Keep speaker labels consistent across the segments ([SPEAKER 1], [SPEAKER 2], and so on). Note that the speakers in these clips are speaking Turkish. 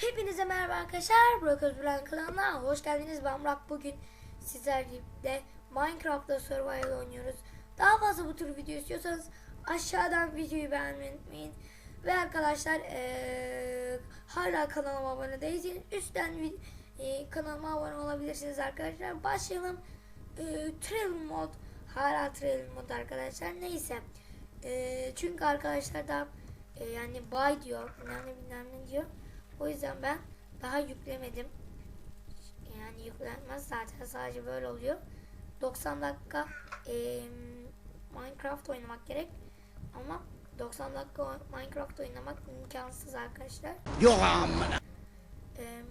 [SPEAKER 1] Hepinize merhaba arkadaşlar. Burak Özbüren kanalına hoş geldiniz. Ben Burak. Bugün sizlerle Minecraft'ta Survival oynuyoruz. Daha fazla bu tür video istiyorsanız aşağıdan videoyu beğenmeyi unutmayın. Ve arkadaşlar eee, hala kanalıma abone değilseniz üstten eee, kanalıma abone olabilirsiniz arkadaşlar. Başlayalım. Eee Trail mod. Hala Trail mod arkadaşlar. Neyse. Eee, çünkü arkadaşlar da eee, yani buy diyor. Ne bilmem ne diyor. O yüzden ben daha yüklemedim. Yani yüklenmez zaten sadece böyle oluyor. 90 dakika eee, Minecraft oynamak gerek. Ama 90 dakika Minecraft oynamak imkansız arkadaşlar.
[SPEAKER 2] Yok amına.
[SPEAKER 1] Eee,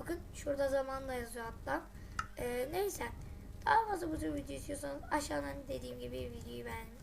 [SPEAKER 1] bakın şurada zaman da yazıyor hatta. Eee, neyse. Daha fazla bu tür video istiyorsanız aşağıdan dediğim gibi videoyu beğenmeyi